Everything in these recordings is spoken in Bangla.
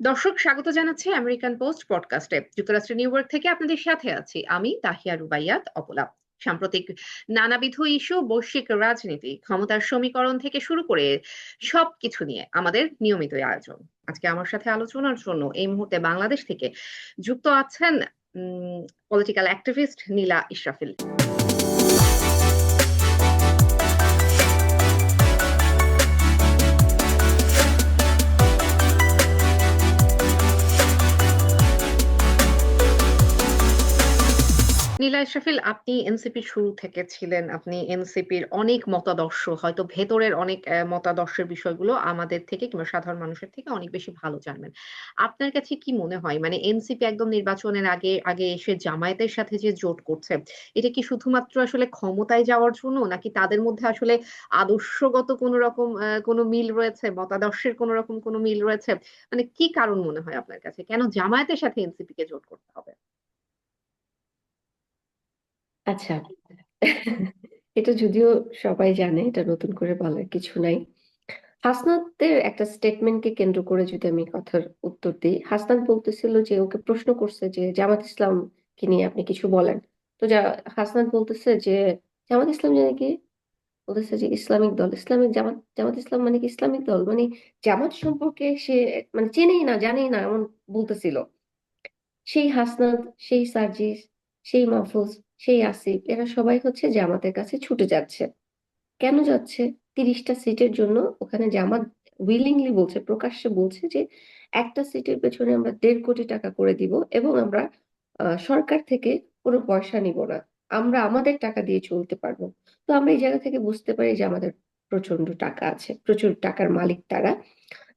দর্শক, স্বাগত জানাচ্ছি আমেরিকান পোস্ট পডকাস্টে যুক্তরাষ্ট্রের নিউ ইয়র্ক থেকে আপনাদের সাথে আছি আমি তাহিয়া রুবাইয়াত অপলা। সাম্প্রতিক নানাবিধ ইস্যু বৈশ্বিক রাজনীতি, ক্ষমতার সমীকরণ থেকে শুরু করে সবকিছু নিয়ে আমাদের নিয়মিত আয়োজন। আজকে আমার সাথে আলোচনার জন্য এই মুহূর্তে বাংলাদেশ থেকে যুক্ত আছেন পলিটিক্যাল অ্যাক্টিভিস্ট নীলা ইশরাফিল। নীলা ইশরাফিল আপনি এনসিপির শুরু থেকে ছিলেন। আপনি এনসিপির অনেক মতাদর্শ, হয়তো ভেতরের অনেক মতাদর্শের বিষয়গুলো আমাদের থেকে কিংবা সাধারণ মানুষের থেকে অনেক বেশি ভালো জানবেন। আপনার কাছে কি মনে হয়? মানে এনসিপি একদম নির্বাচনের আগে আগে এসে জামায়াতের সাথে যে জোট করছে, এটা কি শুধুমাত্র আসলে ক্ষমতায় যাওয়ার জন্য, নাকি তাদের মধ্যে আসলে আদর্শগত কোন রকম কোনো মিল রয়েছে, মতাদর্শের কোন রকম কোনো মিল রয়েছে? মানে কি কারণ মনে হয় আপনার কাছে? কেন জামায়াতের সাথে এনসিপি কে জোট করতে হবে? আচ্ছা। এটা যদিও সবাই জানে, এটা নতুন করে বলার কিছু নাই। হাসনাতের একটা স্টেটমেন্টকে কেন্দ্র করে যদি আমি কথার উত্তর দিই, হাসনাত বলতেছিল যে ওকে প্রশ্ন করছে যে জামাত ইসলামকে নিয়ে আপনি কিছু বলেন। তো যা, হাসনাত বলতেছে যে, জামাত ইসলাম জানে কি? বলতেছে যে ইসলামিক দল, ইসলামিক জামাত জামাত ইসলাম মানে কি ইসলামিক দল? মানে জামাত সম্পর্কে সে মানে চেনেই না, জানেই না, এমন বলতেছিল। সেই হাসনাত, সেই সার্জিস সেই মাহফুজ, সেই আসিফ, এরা সবাই হচ্ছে জামাতের কাছে ছুটে যাচ্ছে। কেন যাচ্ছে? তিরিশটা সিটের জন্য ওখানে জামাত উইলিংলি বলছে, প্রকাশ্যে বলছে যে, একটা সিটের পেছনে আমরা দেড় কোটি টাকা করে দিব এবং আমরা সরকার থেকে কোনো পয়সা নিব না। আমরা আমাদের টাকা দিয়ে চলতে পারব। তো আমরা এই জায়গা থেকে বুঝতে পারি যে আমাদের প্রচণ্ড টাকা আছে, প্রচুর টাকার মালিক তারা।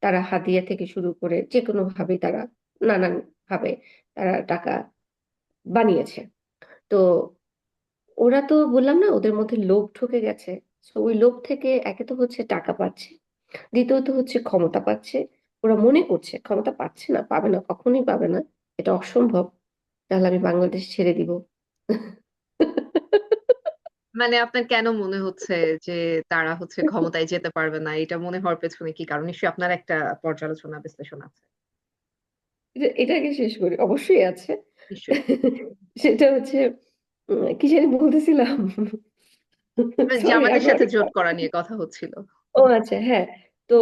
তারা হাদিয়া থেকে শুরু করে যে কোনো ভাবে তারা নানান ভাবে তারা টাকা বানিয়েছে। তো ওরা তো বললাম না ওদের মধ্যে লোভ ঢুকে গেছে। তো ওই লোভ থেকে একে তো হচ্ছে টাকা পাচ্ছে দ্বিতীয়ত হচ্ছে ক্ষমতা পাচ্ছে। ওরা মনে করছে ক্ষমতা পাচ্ছে না পাবে না কখনোই পাবে না এটা অসম্ভব। তাহলে আমি বাংলাদেশ ছেড়ে দিব। মানে আপনার কেন মনে হচ্ছে যে তারা হচ্ছে ক্ষমতায় যেতে পারবে না? এটা মনে হওয়ার পেছনে কি কারণ? নিশ্চয়ই আপনার একটা পর্যালোচনা বিশ্লেষণ আছে। এটাকে শেষ করি অবশ্যই আছে। সেটা হচ্ছে কি জানি বলতেছিলাম। জামাতের সাথে জোট করা নিয়ে কথা হচ্ছিল। ও আচ্ছা হ্যাঁ। তো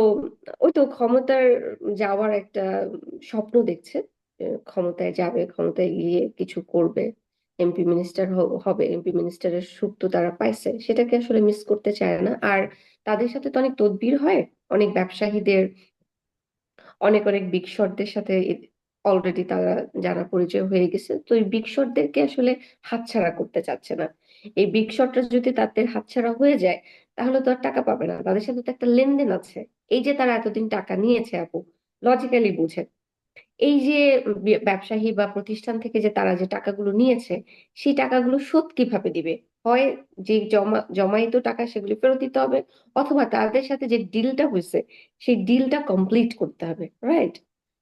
ওই তো ক্ষমতার যাওয়ার একটা স্বপ্ন দেখছে ক্ষমতায় যাবে ক্ষমতায় গিয়ে কিছু করবে এমপি মিনিস্টার হবে এমপি মিনিস্টারের সুখ তো তারা পাইছে সেটাকে আসলে মিস করতে চায় না। আর তাদের সাথে তো অনেক তদবির হয় অনেক ব্যবসায়ীদের অনেক অনেক বিগ শটদের সাথে অলরেডি তারা জানা পরিচয় হয়ে গেছে। তো এই বিগ শটদেরকে আসলে হাতছাড়া করতে চাচ্ছে না। এই বিগ যদি তাদের হাতছাড়া হয়ে যায়, তাহলে তো আর টাকা পাবে না। তাদের সাথে তো একটা লেনদেন আছে। এই যে তারা এতদিন টাকা নিয়েছে আপু লজিক্যালি বুঝে এই যে ব্যবসায়ী বা প্রতিষ্ঠান থেকে যে তারা যে টাকাগুলো নিয়েছে, সেই টাকাগুলো শোধ কীভাবে দিবে? হয় যে জমা, জমাইত টাকা সেগুলি ফেরত দিতে হবে, অথবা তাদের সাথে যে ডিলটা হয়েছে, সেই ডিলটা কমপ্লিট করতে হবে রাইট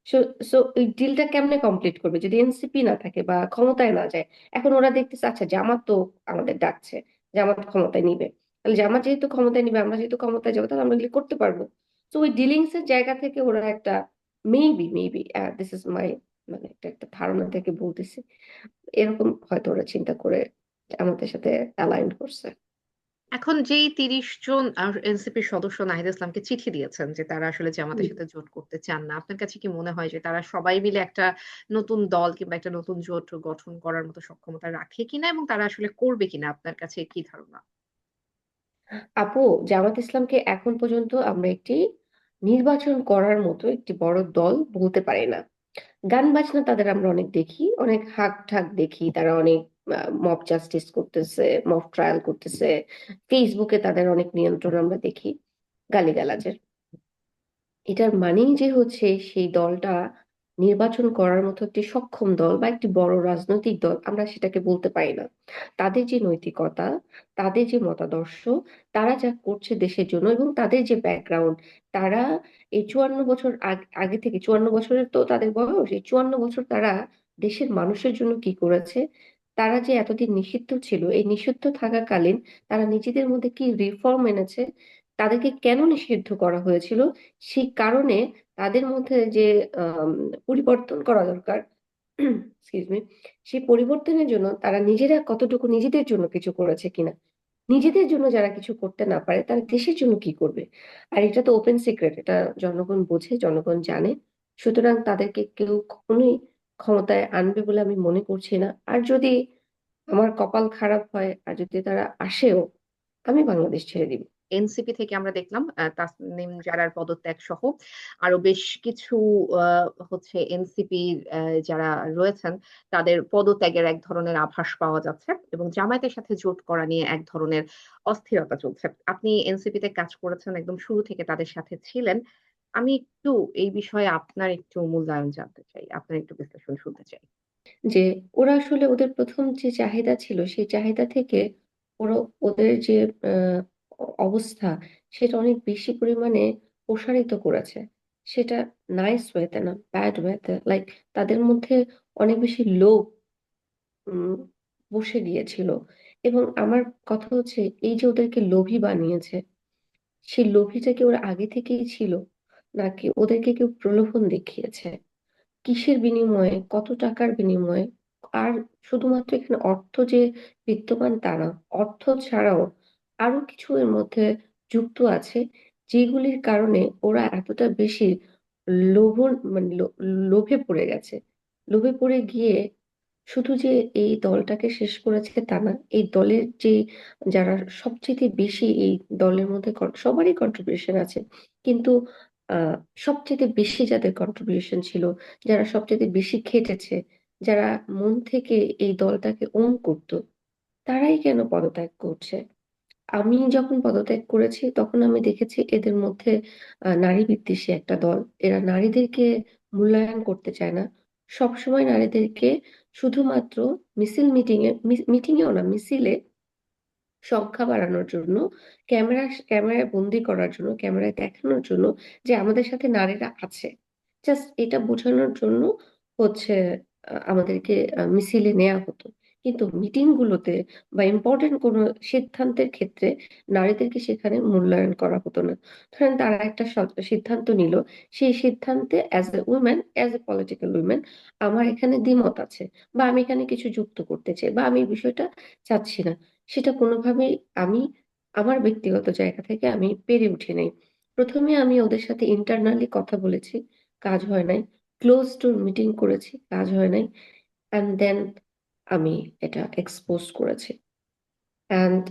সো ওই ডিলটা কেমনে কমপ্লিট করবে? যদি এনসিপি না থাকে বা ক্ষমতায় না যায়, এখন ওরা দেখতেছে আচ্ছা জামাত তো আমাদের ডাকছে, জামাত ক্ষমতায় নিবে। তাহলে জামাত যেহেতু ক্ষমতায় নিবে, আমরা যেহেতু ক্ষমতায় যাব, তাহলে আমরা এগুলি করতে পারব। তো ওই ডিলিংস এর জায়গা থেকে ওরা একটা maybe maybe this is my মানে একটা একটা ধারণা থেকে বলতেছি। এরকম হয়তো ওরা চিন্তা করে আমাদের সাথে অ্যালাইন করছে। এখন যেই তিরিশ জন এনসিপির সদস্য নাহিদ ইসলামকে চিঠি দিয়েছেন যে তারা আসলে জামাতের সাথে জোট করতে চান না আপনার কাছে কি মনে হয় যে তারা সবাই মিলে একটা নতুন দল কিংবা একটা নতুন জোট গঠন করার মতো সক্ষমতা রাখে কিনা এবং তারা আসলে করবে কিনা আপনার কাছে কি ধারণা? আপু জামাত ইসলামকে এখন পর্যন্ত আমরা একটি নির্বাচন করার মতো একটি বড় দল বলতে পারি না। গান বাজনা তাদের আমরা অনেক দেখি অনেক হাক ঠাক দেখি তারা অনেক মব জাস্টিস করতেছে মব ট্রায়াল করতেছে। ফেসবুকে তাদের অনেক নিয়ন্ত্রণ আমরা দেখি গালিগালাজের। এটার মানেই যে হচ্ছে সেই দলটা নির্বাচন করার মতো একটি সক্ষম দল বা একটি বড় রাজনৈতিক দল আমরা সেটাকে বলতে পারি না। তাদের যে নৈতিকতা, তাদের যে মতাদর্শ, তারা যা করছে দেশের জন্য এবং তাদের যে ব্যাকগ্রাউন্ড তারা এই চুয়ান্ন বছর আগে থেকে, চুয়ান্ন বছরের তো তাদের বয়স, এই চুয়ান্ন বছর তারা দেশের মানুষের জন্য কি করেছে তারা যে এতদিন নিষিদ্ধ ছিল, এই নিষিদ্ধ থাকাকালীন তারা নিজেদের মধ্যে কি রিফর্ম এনেছে, তাদেরকে কেন নিষিদ্ধ করা হয়েছিল? সেই কারণে তাদের মধ্যে যে পরিবর্তন করা দরকার সেই পরিবর্তনের জন্য তারা নিজেরা কতটুকু নিজেদের জন্য কিছু করেছে কিনা। নিজেদের জন্য যারা কিছু করতে না পারে, তারা দেশের জন্য কি করবে? আর এটা তো ওপেন সিক্রেট এটা জনগণ বোঝে, জনগণ জানে। সুতরাং তাদেরকে কেউ কখনোই ক্ষমতায় আনবে বলে আমি মনে করছি না। আর যদি আমার কপাল খারাপ হয়, আর যদি তারা আসেও, আমি বাংলাদেশ ছেড়ে দিব। এনসিপি থেকে আমরা দেখলাম তাসনিম জারার পদত্যাগ সহ আরও বেশ কিছু হচ্ছে এনসিপি যারা রয়েছেন, তাদের পদত্যাগের এক ধরনের আভাস পাওয়া যাচ্ছে এবং জামায়াতের সাথে জোট করা নিয়ে এক ধরনের অস্থিরতা চলছে। আপনি এনসিপি তে কাজ করেছেন, একদম শুরু থেকে তাদের সাথে ছিলেন। আমি একটু এই বিষয়ে আপনার একটু মূল্যায়ন জানতে চাই, আপনার একটু বিশ্লেষণ শুনতে চাই। যে ওরা আসলে ওদের প্রথম যে চাহিদা ছিল, সেই চাহিদা থেকে ওরা ওদের যে অবস্থা সেটা অনেক বেশি পরিমাণে প্রসারিত করেছে। সেটা নাইস ওয়েতে না ব্যাড ওয়েতে লাইক তাদের মধ্যে অনেক বেশি লোভ বসে গিয়েছিল। এবং আমার কথা হচ্ছে, এই যে ওদেরকে লোভী বানিয়েছে, সেই লোভীটা কি ওরা আগে থেকেই ছিল? নাকি ওদেরকে কেউ প্রলোভন দেখিয়েছে? কিসের বিনিময়ে? কত টাকার বিনিময়ে? আর শুধুমাত্র এখানে অর্থ যে বিদ্যমান তা না, অর্থ ছাড়াও আরও কিছু এর মধ্যে যুক্ত আছে, যেগুলির কারণে ওরা এতটা বেশি লোভন মানে লোভে পড়ে গেছে। লোভে পড়ে গিয়ে শুধু যে এই দলটাকে শেষ করেছে তা না, এই দলের যে যারা সবচেয়ে বেশি এই দলের মধ্যে সবারই কন্ট্রিবিউশন আছে। কিন্তু সবচেয়ে বেশি যাদের কন্ট্রিবিউশন ছিল, যারা সবচেয়ে বেশি খেটেছে, যারা মন থেকে এই দলটাকে ওন করতো, তারাই কেন পদত্যাগ করছে? আমি যখন পদত্যাগ করেছি, তখন আমি দেখেছি এদের মধ্যে নারী বিদ্বেষী একটা দল। এরা নারীদেরকে মূল্যায়ন করতে চায় না। সবসময় নারীদেরকে শুধুমাত্র মিছিল মিটিং এ মিটিং এও না, মিছিলে সংখ্যা বাড়ানোর জন্য, ক্যামেরা, ক্যামেরায় বন্দি করার জন্য, ক্যামেরায় দেখানোর জন্য যে আমাদের সাথে নারীরা আছে। জাস্ট এটা বোঝানোর জন্য হচ্ছে আমাদেরকে মিছিলে নেওয়া হতো। কিন্তু মিটিং গুলোতে বা ইম্পর্টেন্ট কোনো সিদ্ধান্তের ক্ষেত্রে নারীদেরকে সেখানে মূল্যায়ন করা হতো না। ধরেন তারা একটা সিদ্ধান্ত নিল, সেই সিদ্ধান্তে as a women as a political women আমার এখানে দ্বিমত আছে বা আমি এখানে কিছু যুক্ত করতে চাই বা আমি বিষয়টা চাচ্ছি না। সেটা কোনোভাবেই আমি আমার ব্যক্তিগত জায়গা থেকে আমি পেরে উঠি নাই। প্রথমে আমি ওদের সাথে ইন্টারনালি কথা বলেছি, কাজ হয় নাই। ক্লোজ ডোর মিটিং করেছি, কাজ হয় নাই। অ্যান্ড দেন আমি এটা এক্সপোজ করেছি। অ্যান্ড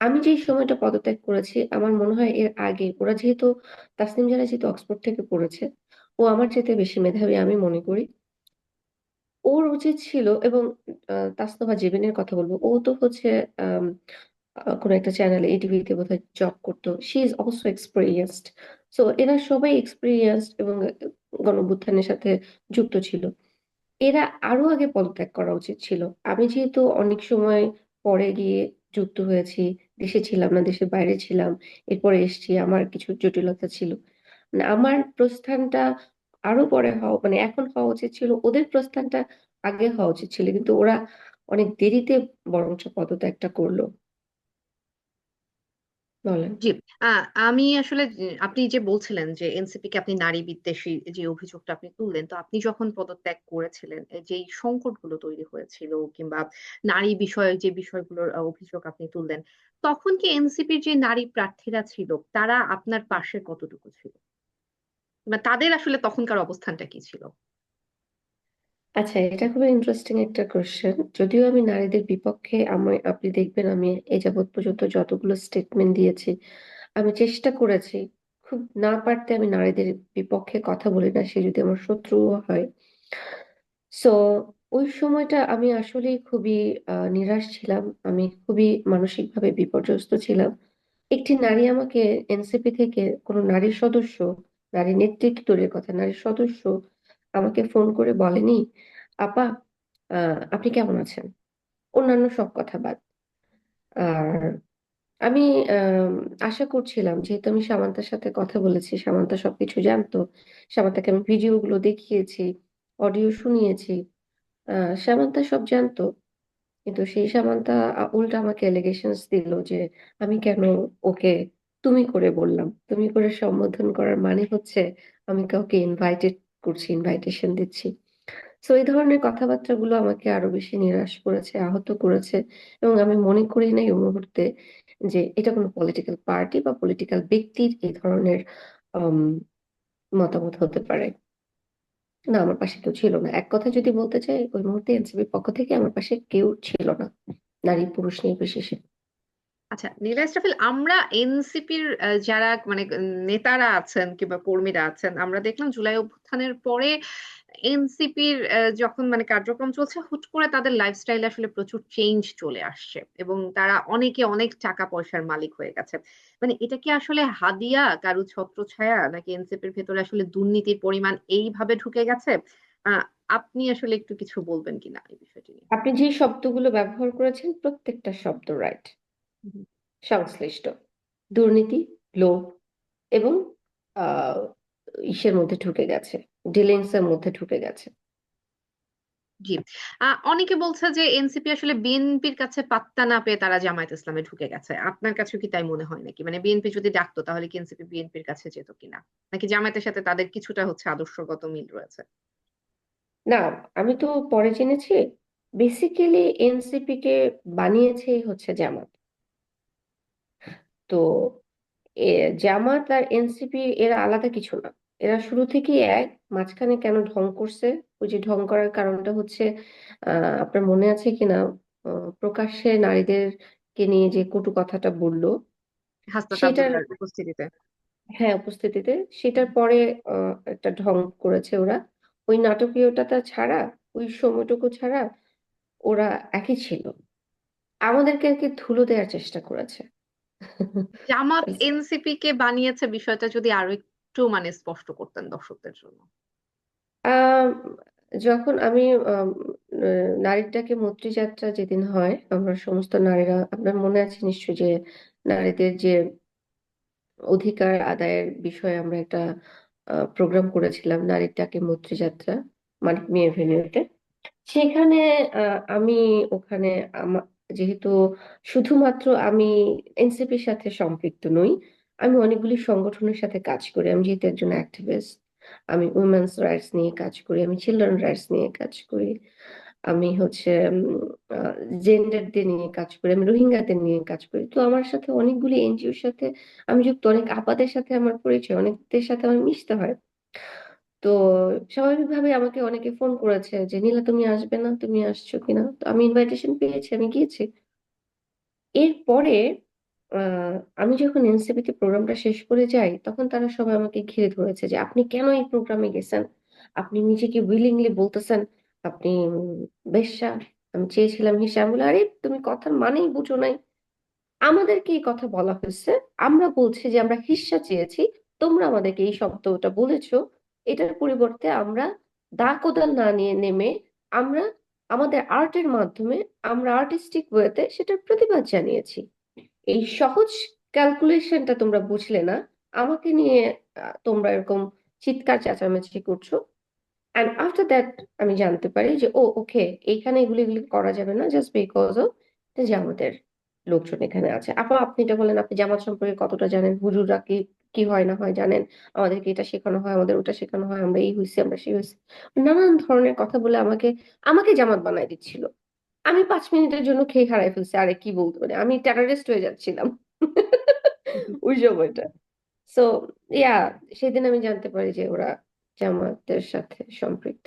আমি যে সময়টা পদত্যাগ করেছি, আমার মনে হয় এর আগে, ওরা যেহেতু, তাসনিম জারা যেহেতু অক্সফোর্ড থেকে পড়েছে, ও আমার চেয়ে বেশি মেধাবী আমি মনে করি। ওর উচিত ছিল এবং তাসনভা জেবিনের কথা বলব। ও তো হচ্ছে কোনো একটা চ্যানেলে এটিভিতে বোধহয় জব করতো। She is also experienced so এরা সবাই এক্সপিরিয়েন্সড এবং গণঅভ্যুত্থানের সাথে যুক্ত ছিল। এরা আরও আগে পদত্যাগ করা উচিত ছিল। আমি যেহেতু অনেক সময় পরে গিয়ে যুক্ত হয়েছি, দেশে ছিলাম না, দেশের বাইরে ছিলাম, এরপরে এসেছি, আমার কিছু জটিলতা ছিল। আমার প্রস্থানটা আরও পরে হওয়া মানে এখন হওয়া উচিত ছিল, ওদের প্রস্থানটা আগে হওয়া উচিত ছিল, কিন্তু ওরা অনেক দেরিতে বরঞ্চ পদত্যাগটা করল। জি আমি আসলে আপনি যে বলছিলেন যে এনসিপি কে আপনি নারী বিদ্বেষী যে অভিযোগটা আপনি তুললেন, তো আপনি যখন পদত্যাগ করেছিলেন যেই সংকটগুলো তৈরি হয়েছিল কিংবা নারী বিষয়ে যে বিষয়গুলোর অভিযোগ আপনি তুললেন, তখন কি এনসিপির যে নারী প্রার্থীরা ছিল, তারা আপনার পাশে কতটুকু ছিল? বা তাদের আসলে তখনকার অবস্থানটা কি ছিল? আচ্ছা এটা খুবই ইন্টারেস্টিং একটা কোশ্চেন যদিও আমি নারীদের বিপক্ষে আমি, আপনি দেখবেন আমি এ যাবৎ পর্যন্ত যতগুলো স্টেটমেন্ট দিয়েছি, আমি চেষ্টা করেছি, খুব না পারতে আমি নারীদের বিপক্ষে কথা বলি না, সে যদি আমার শত্রুও হয়। সো ওই সময়টা আমি আসলেই খুবই নিরাশ ছিলাম, আমি খুবই মানসিকভাবে বিপর্যস্ত ছিলাম। একটি নারী আমাকে এনসিপি থেকে কোনো নারী সদস্য নারী নেতৃত্ব দূরের কথা নারী সদস্য আমাকে ফোন করে বলেনি, আপা আপনি কেমন আছেন? অন্যান্য সব কথা বাদ। আর আমি আশা করছিলাম, যেহেতু আমি সামান্তার সাথে কথা বলেছি, সামান্তা সবকিছু জানতো, সামান্তাকে আমি ভিডিওগুলো দেখিয়েছি, অডিও শুনিয়েছি সামান্তা সব জানতো। কিন্তু সেই সামান্তা উল্টা আমাকে এলিগেশনস দিল যে আমি কেন ওকে তুমি করে বললাম। তুমি করে সম্বোধন করার মানে হচ্ছে আমি কাউকে ইনভাইটেড করছি ইনভাইটেশন দিচ্ছি। তো এই ধরনের কথাবার্তাগুলো আমাকে আরও বেশি নিরাশ করেছে, আহত করেছে এবং আমি মনে করি না ওই মুহূর্তে যে এটা কোনো পলিটিক্যাল পার্টি বা পলিটিক্যাল ব্যক্তির এই ধরনের মতামত হতে পারে। না, আমার পাশে কেউ ছিল না। এক কথা যদি বলতে চাই, ওই মুহূর্তে এনসিপির পক্ষ থেকে আমার পাশে কেউ ছিল না। নারী, পুরুষ নির্বিশেষে আচ্ছা নীলা ইসরাফিল আমরা এনসিপির যারা মানে নেতারা আছেন কিংবা কর্মীরা আছেন, আমরা দেখলাম জুলাই অভ্যুত্থানের পরে এনসিপির যখন মানে কার্যক্রম চলছে, হুট করে তাদের লাইফস্টাইল আসলে প্রচুর চেঞ্জ চলে আসছে এবং তারা অনেকে অনেক টাকা পয়সার মালিক হয়ে গেছে মানে এটা কি আসলে হাদিয়া, কারু ছত্রছায়া, নাকি এনসিপির ভেতরে আসলে দুর্নীতির পরিমাণ এইভাবে ঢুকে গেছে? আহ আপনি আসলে একটু কিছু বলবেন কিনা এই বিষয়টি নিয়ে? আপনি যে শব্দগুলো ব্যবহার করেছেন, প্রত্যেকটা শব্দ রাইট সংশ্লিষ্ট। দুর্নীতি লোভ এবং আহ ইসের মধ্যে ঢুকে গেছে ডিলিংস এর মধ্যে ঢুকে গেছে। জি। অনেকে বলছে যে এনসিপি আসলে বিএনপির কাছে পাত্তা না পেয়ে তারা জামায়াত ইসলামে ঢুকে গেছে। আপনার কাছে কি তাই মনে হয় নাকি? মানে বিএনপি যদি ডাকতো তাহলে কি এনসিপি বিএনপির কাছে যেত কিনা? নাকি জামায়াতের সাথে তাদের কিছুটা হচ্ছে আদর্শগত মিল রয়েছে? না আমি তো পরে জেনেছি বেসিক্যালি এনসিপি কে বানিয়েছে হচ্ছে জামাত। তো এ জামাত আর এনসিপি এরা আলাদা কিছু না। এরা শুরু থেকেই এক মাঝখানে কেন ঢং করছে? ওই যে ঢং করার কারণটা হচ্ছে আহ আপনার মনে আছে কিনা? প্রকাশ্যে নারীদেরকে নিয়ে যে কটু কথাটা বলল সেটার উপস্থিতিতে। হ্যাঁ উপস্থিতিতে। সেটার পরে একটা ঢং করেছে ওরা। ওই নাটকীয়টা ছাড়া ওই সময়টুকু ছাড়া ওরা একই ছিল। আমাদেরকে আর কি ধুলো দেওয়ার চেষ্টা করেছে। জামাত এনসিপি কে বানিয়েছে বিষয়টা যদি আরও একটু মানে স্পষ্ট করতেন দর্শকদের জন্য। যখন আমি আম, আহ, নারীর ডাকে মৈত্রী যাত্রা যেদিন হয় আমরা সমস্ত নারীরা আপনার মনে আছে নিশ্চয়ই যে নারীদের যে অধিকার আদায়ের বিষয়ে আমরা একটা প্রোগ্রাম করেছিলাম নারীটাকে ডাকে মৈত্রী যাত্রা মানিক মিয়া এভিনিউতে সেখানে আহ, আমি ওখানে যেহেতু শুধুমাত্র আমি এনসিপির সাথে সম্পৃক্ত নই, আমি অনেকগুলি সংগঠনের সাথে কাজ করি। আমি যেহেতু একজন অ্যাক্টিভিস্ট আমি উইমেন্স রাইটস নিয়ে কাজ করি, আমি চিলড্রেন রাইটস নিয়ে কাজ করি, আমি হচ্ছে জেন্ডারদের নিয়ে কাজ করি, আমি রোহিঙ্গাদের নিয়ে কাজ করি। তো আমার সাথে অনেকগুলি এনজিওর সাথে, আমি যুক্ত, অনেক আপাদের সাথে আমার পরিচয়, অনেকদের সাথে আমার মিশতে হয়। তো স্বাভাবিকভাবে আমাকে অনেকে ফোন করেছে যে, নীলা, তুমি আসবে না? তুমি আসছো কিনা তো আমি ইনভাইটেশন পেয়েছি, আমি গিয়েছি। এরপরে আমি যখন এনসিপিতে প্রোগ্রামটা শেষ করে যাই, তখন তারা সবাই আমাকে ঘিরে ধরেছে যে, আপনি কেন এই প্রোগ্রামে গেছেন? আপনি নিজেকে উইলিংলি বলতেছেন, আপনি বেশ্যা, আমি চেয়েছিলাম হিসাব বলে আরে, তুমি কথার মানেই বুঝো নাই। আমাদেরকে এই কথা বলা হয়েছে। আমরা বলছি যে, আমরা হিস্সা চেয়েছি, তোমরা আমাদেরকে এই শব্দটা বলেছ এটার পরিবর্তে আমরা দা কোদাল না নিয়ে নেমে আমরা আমাদের আর্টের মাধ্যমে আমরা আর্টিস্টিক ওয়েতে সেটার প্রতিবাদ জানিয়েছি। এই সহজ ক্যালকুলেশনটা তোমরা বুঝলে না, আমাকে নিয়ে তোমরা এরকম চিৎকার চেঁচামেচি করছ। অ্যান্ড আফটার দ্যাট আমি জানতে পারি যে, ও ওকে এইখানে এগুলি এগুলি করা যাবে না জাস্ট বিকজ অফ যে আমাদের লোকজন এখানে আছে। আপা, আপনি এটা বলেন, আপনি জামাত সম্পর্কে কতটা জানেন? হুজুররা কি কি হয় না হয় জানেন? আমাদেরকে এটা শেখানো হয় আমাদের ওটা শেখানো হয় আমরা এই হয়েছি আমরা সেই হয়েছি নানান ধরনের কথা বলে আমাকে আমাকে জামাত বানাই দিচ্ছিল। আমি পাঁচ মিনিটের জন্য খেয়ে হারাই ফেলছি আরে কি বলতে মানে আমি টেররিস্ট হয়ে যাচ্ছিলাম। ওই সময়টা। সো ইয়া সেদিন আমি জানতে পারি যে ওরা জামাতের সাথে সম্পৃক্ত।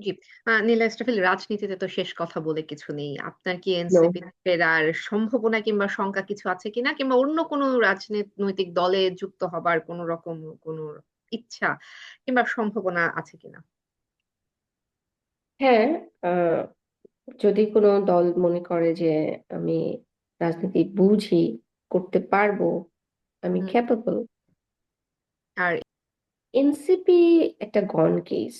জি আহ, নীলা ইসরাফিল রাজনীতিতে তো শেষ কথা বলে কিছু নেই আপনার কি No. এনসিপি ফেরার সম্ভাবনা কিংবা শঙ্কা কিছু আছে কিনা কিংবা অন্য কোনো রাজনৈতিক দলে যুক্ত হবার কোনো রকম কোনো ইচ্ছা কিংবা সম্ভাবনা আছে কিনা হ্যাঁ আহ, যদি কোনো দল মনে করে যে আমি রাজনীতি বুঝি করতে পারব আমি হুম। ক্যাপেবল আর এনসিপি একটা গন কেস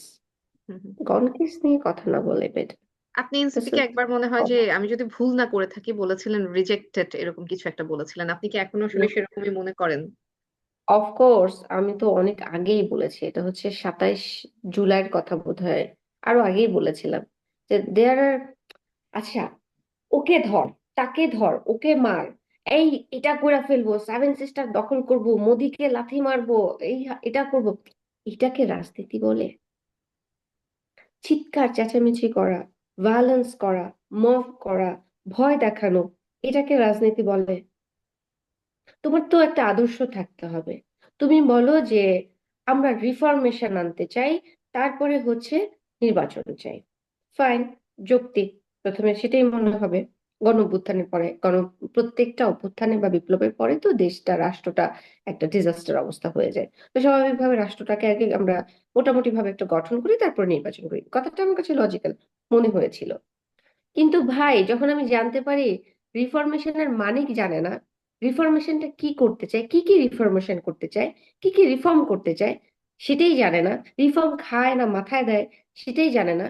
হুম হুম। গন নিয়ে কথা না বলে বেটার আপনি এনসিপি কে একবার মনে হয় যে আমি যদি ভুল না করে থাকি বলেছিলেন রিজেক্টেড এরকম কিছু একটা বলেছিলেন। আপনি কি এখনও আসলে সেরকমই মনে করেন? অফকোর্স আমি তো অনেক আগেই বলেছি এটা হচ্ছে সাতাইশ জুলাইয়ের কথা বোধহয় আরও আগেই বলেছিলাম যে দেয়ার আর আচ্ছা ওকে ধর তাকে ধর ওকে মার এই এটা করে ফেলব সেভেন সিস্টার দখল করব মোদিকে লাথি মারবো এই এটা করব এটাকে রাজনীতি বলে? চিৎকার, চেঁচামেচি করা ভায়োলেন্স করা মব করা, ভয় দেখানো, এটাকে রাজনীতি বলে। তোমার তো একটা আদর্শ থাকতে হবে। তুমি বলো যে আমরা রিফরমেশন আনতে চাই, তারপরে হচ্ছে নির্বাচন চাই। ফাইন যৌক্তিক প্রথমে সেটাই মনে হবে। গণ অভ্যুত্থানের পরে, গণ, প্রত্যেকটা অভ্যুত্থানে বা বিপ্লবের পরে তো দেশটা, রাষ্ট্রটা একটা ডিজাস্টার অবস্থা হয়ে যায়। তো স্বাভাবিকভাবে রাষ্ট্রটাকে আগে আমরা মোটামুটি ভাবে একটা গঠন করি, তারপর নির্বাচন করি। কথাটা আমার কাছে লজিক্যাল মনে হয়েছিল। কিন্তু ভাই, যখন আমি জানতে পারি রিফরমেশনের মানে কি জানে না রিফরমেশনটা কি করতে চায়, কি কি রিফরমেশন করতে চায়, কি কি রিফর্ম করতে চায়, সেটাই জানে না। রিফর্ম খায় না, মাথায় দেয়, সেটাই জানে না।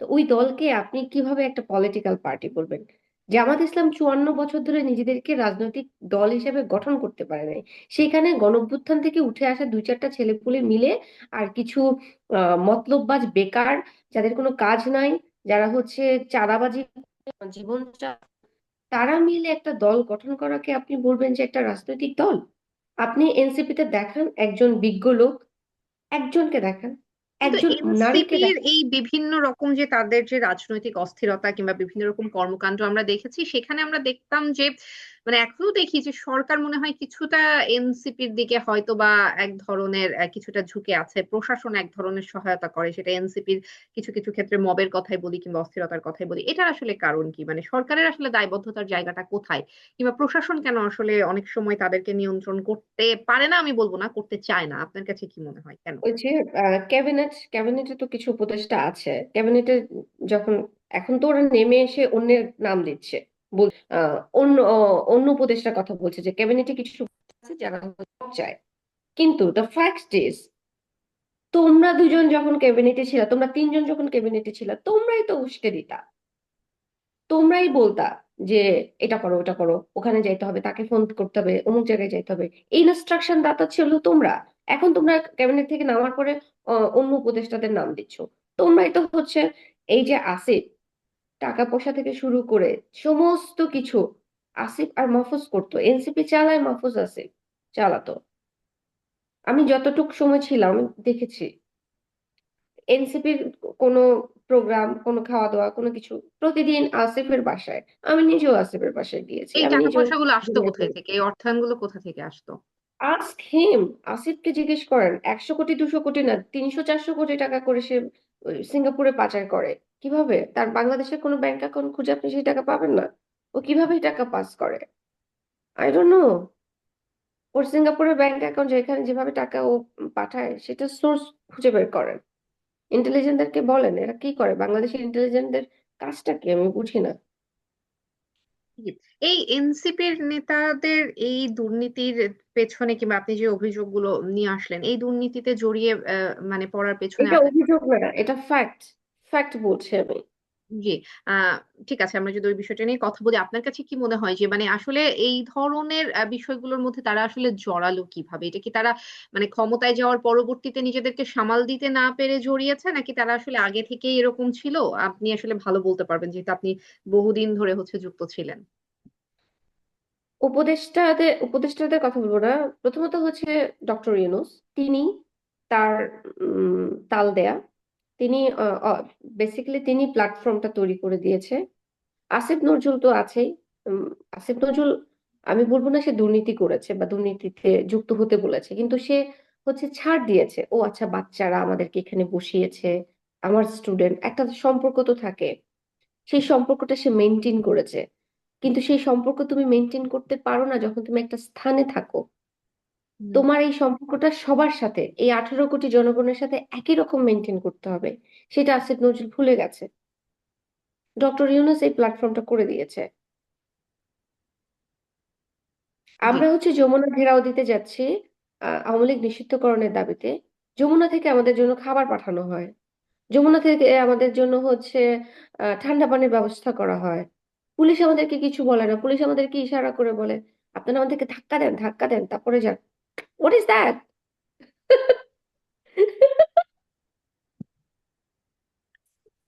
তো ওই দলকে আপনি কীভাবে একটা পলিটিক্যাল পার্টি বলবেন জামাত ইসলাম চুয়ান্ন বছর ধরে নিজেদেরকে রাজনৈতিক দল হিসেবে গঠন করতে পারে নাই। সেখানে গণঅভ্যুত্থান থেকে উঠে আসা দুই চারটা ছেলেপুলে মিলে আর কিছু মতলববাজ বেকার যাদের কোনো কাজ নাই, যারা হচ্ছে চাঁদাবাজি জীবন তারা মিলে একটা দল গঠন করাকে আপনি বলবেন যে একটা রাজনৈতিক দল? আপনি এনসিপিতে দেখান, একজন বিজ্ঞ লোক, একজনকে দেখান। একজন নারীকে এই বিভিন্ন রকম যে তাদের যে রাজনৈতিক অস্থিরতা কিংবা বিভিন্ন রকম কর্মকাণ্ড আমরা দেখেছি সেখানে আমরা দেখতাম যে মানে এখনও দেখি যে সরকার মনে হয় কিছুটা এনসিপির দিকে হয়তো বা এক ধরনের কিছুটা ঝুঁকে আছে। প্রশাসন এক ধরনের সহায়তা করে, সেটা এনসিপির কিছু কিছু ক্ষেত্রে মবের কথাই বলি কিংবা অস্থিরতার কথাই বলি। এটার আসলে কারণ কি? মানে সরকারের আসলে দায়বদ্ধতার জায়গাটা কোথায়? কিংবা প্রশাসন কেন আসলে অনেক সময় তাদেরকে নিয়ন্ত্রণ করতে পারে না? আমি বলব না, করতে চায় না। আপনার কাছে কি মনে হয় কেন? ক্যাবিনেট, ক্যাবিনেটে তো কিছু উপদেষ্টা আছে। ক্যাবিনেটে যখন, এখন তো ওরা নেমে এসে অন্যের নাম দিচ্ছে। অন্য অন্য উপদেষ্টার কথা বলছে যে ক্যাবিনেটে কিছু আছে যারা চায়। কিন্তু দ্য ফ্যাক্ট ইজ তোমরা দুজন যখন ক্যাবিনেটে ছিল, তোমরা তিনজন যখন ক্যাবিনেটে ছিল, তোমরাই তো উস্কে দিতা। তোমরাই বলতা যে এটা করো, ওটা করো, ওখানে যাইতে হবে, তাকে ফোন করতে হবে, অমুক জায়গায় যাইতে হবে। এই ইনস্ট্রাকশন দাতা ছিল তোমরা। এখন তোমরা ক্যাবিনেট থেকে নামার পরে অন্য উপদেষ্টাদের নাম দিচ্ছ। তোমরাই তো হচ্ছে এই যে আসিফ টাকা পয়সা থেকে শুরু করে সমস্ত কিছু আসিফ আর মাহফুজ করতো। এনসিপি চালায় মাহফুজ আসিফ চালাতো। আমি যতটুকু সময় ছিলাম দেখেছি। এনসিপির কোনো প্রোগ্রাম কোনো খাওয়া দাওয়া কোনো কিছু প্রতিদিন আসিফের বাসায়। আমি নিজেও আসিফের বাসায় গিয়েছি। এই টাকা পয়সাগুলো আসতো কোথায় থেকে? এই অর্থায়নগুলো কোথা থেকে আসতো? আস্ক হিম আসিফকে জিজ্ঞেস করেন একশো কোটি দুশো কোটি না তিনশো চারশো কোটি টাকা করে সে সিঙ্গাপুরে পাচার করে। কীভাবে? তার বাংলাদেশের কোনো ব্যাংক অ্যাকাউন্ট খুঁজে আপনি সেই টাকা পাবেন না। ও কীভাবে টাকা পাস করে? আই ডোন্ট নো ওর সিঙ্গাপুরের ব্যাংক অ্যাকাউন্ট যেখানে যেভাবে টাকা ও পাঠায়, সেটা সোর্স খুঁজে বের করেন ইন্টেলিজেন্টদেরকে বলেন, এরা কি করে? বাংলাদেশের ইন্টেলিজেন্টদের কাজটা কি? আমি বুঝি না। এই এনসিপির নেতাদের এই দুর্নীতির পেছনে কিংবা আপনি যে অভিযোগগুলো নিয়ে আসলেন এই দুর্নীতিতে জড়িয়ে আহ, মানে পড়ার পেছনে এটা অভিযোগ না এটা ফ্যাক্ট ফ্যাক্ট বলছি আমি। জি ঠিক আছে, আমরা যদি ওই বিষয়টা নিয়ে কথা বলি, আপনার কাছে কি মনে হয় যে মানে আসলে এই ধরনের বিষয়গুলোর মধ্যে তারা আসলে জড়ালো কীভাবে? এটা কি তারা মানে ক্ষমতায় যাওয়ার পরবর্তীতে নিজেদেরকে সামাল দিতে না পেরে জড়িয়েছে, নাকি তারা আসলে আগে থেকেই এরকম ছিল? আপনি আসলে ভালো বলতে পারবেন, যেহেতু আপনি বহুদিন ধরে হচ্ছে যুক্ত ছিলেন। উপদেষ্টাদের উপদেষ্টাদের কথা বলব না। প্রথমত হচ্ছে ডক্টর ইউনুস, তিনি তার তাল দেয়া তিনি বেসিক্যালি তিনি প্ল্যাটফর্মটা তৈরি করে দিয়েছে। আসিফ নজরুল তো আছেই। আসিফ নজরুল, আমি বলব না সে দুর্নীতি করেছে বা দুর্নীতিতে যুক্ত হতে বলেছে, কিন্তু সে হচ্ছে ছাড় দিয়েছে। ও আচ্ছা বাচ্চারা আমাদেরকে এখানে বসিয়েছে, আমার স্টুডেন্ট একটা সম্পর্ক তো থাকে। সেই সম্পর্কটা সে মেনটেন করেছে। কিন্তু সেই সম্পর্ক তুমি মেনটেন করতে পারো না যখন তুমি একটা স্থানে থাকো। তোমার এই সম্পর্কটা সবার সাথে এই আঠারো কোটি জনগণের সাথে একই রকম মেনটেন করতে হবে সেটা আসিফ নজরুল ভুলে গেছে। ডক্টর ইউনুস এই প্ল্যাটফর্মটা করে দিয়েছে। আমরা হচ্ছে যমুনা ঘেরাও দিতে যাচ্ছি আওয়ামী লীগ নিষিদ্ধকরণের দাবিতে। যমুনা থেকে আমাদের জন্য খাবার পাঠানো হয়। যমুনা থেকে আমাদের জন্য হচ্ছে আহ, ঠান্ডা পানির ব্যবস্থা করা হয়। পুলিশ আমাদেরকে কিছু বলে না পুলিশ আমাদেরকে ইশারা করে বলে আপনারা আমাদেরকে ধাক্কা দেন ধাক্কা দেন তারপরে যান। হোয়াট ইজ দ্যাট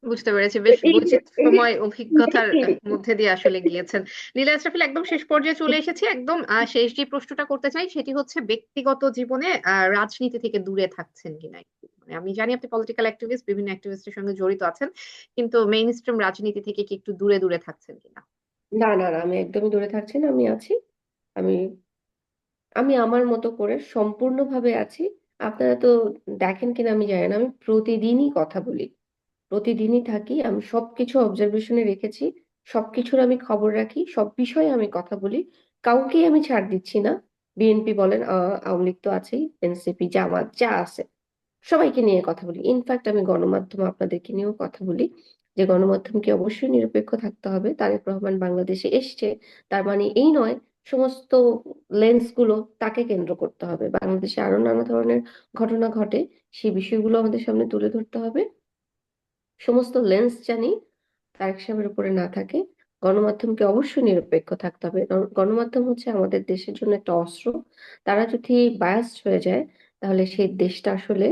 বুঝতে পেরেছি। বেশ এই যে এই যে বৈচিত্র্যময় অভিজ্ঞতার মধ্যে দিয়ে আসলে গিয়েছেন। নীলা ইসরাফিল একদম শেষ পর্যায়ে চলে এসেছি। একদম শেষ যে প্রশ্নটা করতে চাই সেটি হচ্ছে ব্যক্তিগত জীবনে রাজনীতি থেকে দূরে থাকছেন কিনা মানে আমি জানি আপনি পলিটিক্যাল অ্যাক্টিভিস্ট, বিভিন্ন অ্যাক্টিভিস্টের সঙ্গে জড়িত আছেন। কিন্তু মেইনস্ট্রিম রাজনীতি থেকে কি একটু দূরে, দূরে থাকছেন কিনা? না, না, না আমি একদমই দূরে থাকছি না। আমি আছি। আমি আমি আমার মতো করে সম্পূর্ণভাবে আছি। আপনারা তো দেখেন কিনা আমি জানি না। আমি প্রতিদিনই কথা বলি। প্রতিদিনই থাকি। আমি সবকিছু অবজারভেশন রেখেছি। সবকিছুর আমি খবর রাখি। সব বিষয়ে আমি কথা বলি। কাউকেই আমি ছাড় দিচ্ছি না। বিএনপি বলেন, আওয়ামী লীগ তো আছেই, এনসিপি, জামাত যা আছে সবাইকে নিয়ে কথা বলি। ইনফ্যাক্ট আমি গণমাধ্যম আপনাদেরকে নিয়েও কথা বলি। যে গণমাধ্যমকে অবশ্যই নিরপেক্ষ থাকতে হবে। তারেক রহমান বাংলাদেশে এসছে। তার মানে এই নয় সমস্ত লেন্সগুলো তাকে কেন্দ্র করতে হবে। বাংলাদেশে আরও নানা ধরনের ঘটনা ঘটে। সেই বিষয়গুলো আমাদের সামনে তুলে ধরতে হবে। সমস্ত লেন্স জানি তারেক সাহেবের উপরে না থাকে। গণমাধ্যমকে অবশ্যই নিরপেক্ষ থাকতে হবে। গণমাধ্যম হচ্ছে আমাদের দেশের জন্য একটা অস্ত্র। তারা যদি বায়াসড হয়ে যায় তাহলে সেই দেশটা আসলে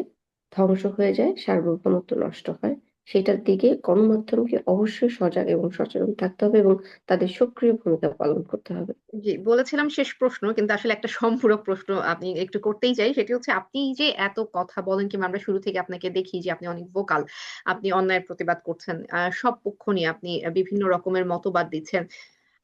ধ্বংস হয়ে যায়, সার্বভৌমত্ব নষ্ট হয়। সেটার দিকে গণমাধ্যমকে অবশ্যই সজাগ এবং সচেতন থাকতে হবে এবং তাদের সক্রিয় ভূমিকা পালন করতে হবে। জি, বলেছিলাম শেষ প্রশ্ন কিন্তু আসলে একটা সম্পূরক প্রশ্ন আপনি একটু করতেই চাই। সেটি হচ্ছে আপনি যে এত কথা বলেন কিংবা আমরা শুরু থেকে আপনাকে দেখি যে আপনি অনেক ভোকাল। আপনি অন্যায়ের প্রতিবাদ করছেন। সব পক্ষ নিয়ে আপনি বিভিন্ন রকমের মতবাদ দিচ্ছেন।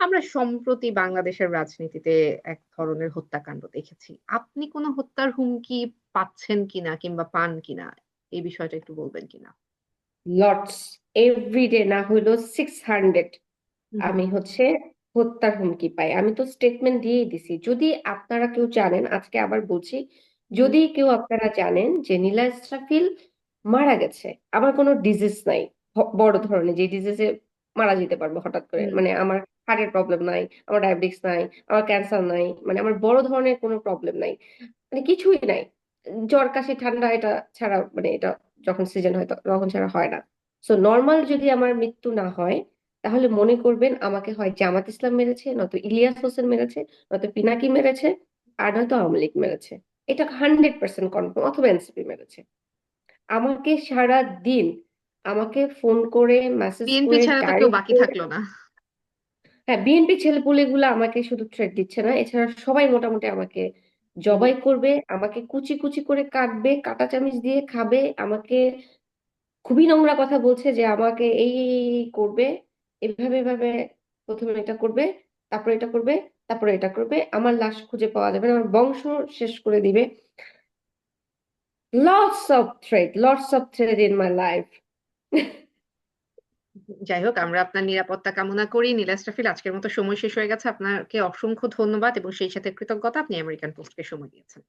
আমরা সম্প্রতি বাংলাদেশের রাজনীতিতে এক ধরনের হত্যাকাণ্ড দেখেছি। আপনি কোনো হত্যার হুমকি পাচ্ছেন কিনা কিংবা পান কিনা? এই বিষয়টা একটু বলবেন কিনা? লটস এভরিডে না হইল সিক্স হান্ড্রেড আমি হচ্ছে হত্যার হুমকি পাই। আমি তো স্টেটমেন্ট দিয়েই দিছি। যদি আপনারা কেউ জানেন, আজকে আবার বলছি, যদি কেউ আপনারা জানেন যে নীলা ইসরাফিল মারা গেছে, আমার কোনো ডিজিজ নাই। বড় ধরনের যে ডিজিজে মারা যেতে পারব হঠাৎ করে। মানে আমার হার্টের প্রবলেম নাই, আমার ডায়াবেটিস নাই, আমার ক্যান্সার নাই। মানে আমার বড় ধরনের কোনো প্রবলেম নাই। মানে কিছুই নাই। জ্বর, কাশি, ঠান্ডা এটা ছাড়া মানে এটা যখন সিজন হয় তখন ছাড়া হয় না। সো নরমাল যদি আমার মৃত্যু না হয় তাহলে মনে করবেন আমাকে হয় জামাত ইসলাম মেরেছে, নয়তো ইলিয়াস হোসেন মেরেছে, নয়তো পিনাকি মেরেছে, আর নয়তো আওয়ামী লীগ মেরেছে। এটা 100% কনফার্ম অথবা এনসিপি মেরেছে। আমাকে সারাদিন আমাকে ফোন করে, মেসেজ করে, বাকি থাকল না। হ্যাঁ, বিএনপি ছেলেপুলেগুলা আমাকে শুধু থ্রেট দিচ্ছে না। এছাড়া সবাই মোটামুটি আমাকে জবাই করবে, আমাকে কুচি, কুচি করে কাটবে, কাঁটা চামচ দিয়ে খাবে, আমাকে খুবই নোংরা কথা বলছে যে আমাকে এই, করবে। এভাবে, এভাবে প্রথমে এটা করবে, তারপরে এটা করবে, তারপরে এটা করবে। আমার লাশ খুঁজে পাওয়া যাবে না। আমার বংশ শেষ করে দিবে। Lots of threat, lots of threat in my life. যাই হোক আমরা আপনার নিরাপত্তা কামনা করি। নীলা স্টাফিল আজকের মতো সময় শেষ হয়ে গেছে। আপনাকে অসংখ্য ধন্যবাদ এবং সেই সাথে কৃতজ্ঞতা আপনি আমেরিকান পোস্টকে সময় দিয়েছেন।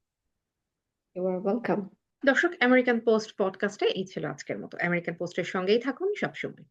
ওয়েলকাম দর্শক আমেরিকান পোস্ট পডকাস্টে এই ছিল আজকের মতো। আমেরিকান পোস্টের সঙ্গেই থাকুন সবসময়।